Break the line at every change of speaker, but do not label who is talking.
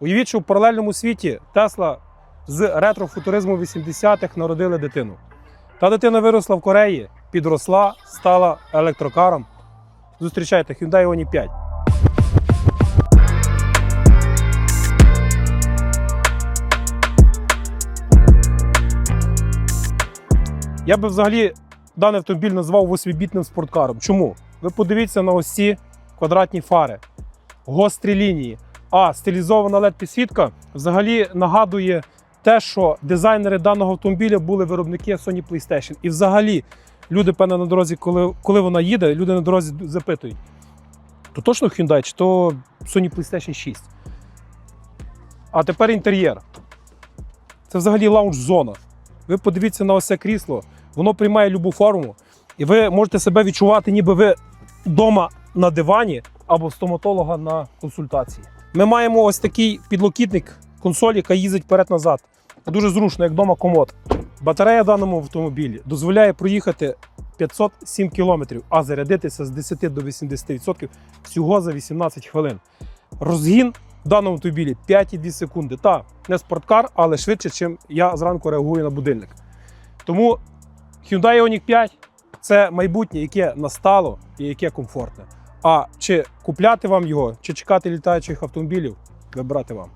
Уявіть, що в паралельному світі Тесла з ретрофутуризму 80-х народили дитину. Та дитина виросла в Кореї, підросла, стала електрокаром. Зустрічайте Hyundai Ioniq 5. Я би взагалі даний автомобіль назвав восьмибітним спорткаром. Чому? Ви подивіться на ось квадратні фари, гострі лінії. А стилізована led підсвітка взагалі нагадує те, що дизайнери даного автомобіля були виробники Sony PlayStation. І взагалі люди, певно, на дорозі, коли, коли вона їде, люди на дорозі запитують: то точно Hyundai чи то Sony PlayStation 6? А тепер інтер'єр. Це взагалі лаунж-зона. Ви подивіться на ось крісло, воно приймає любу форму, і ви можете себе відчувати, ніби ви вдома на дивані або стоматолога на консультації. Ми маємо ось такий підлокітник консолі, яка їздить вперед-назад. Дуже зручно, як вдома комод. Батарея в даному автомобілі дозволяє проїхати 507 км, а зарядитися з 10 до 80% всього за 18 хвилин. Розгін в даному автомобілі 5,2 секунди. Та не спорткар, але швидше, ніж я зранку реагую на будильник. Тому Hyundai Ioniq 5 це майбутнє, яке настало і яке комфортне. А чи купляти вам його, чи чекати літаючих автомобілів, вибрати вам.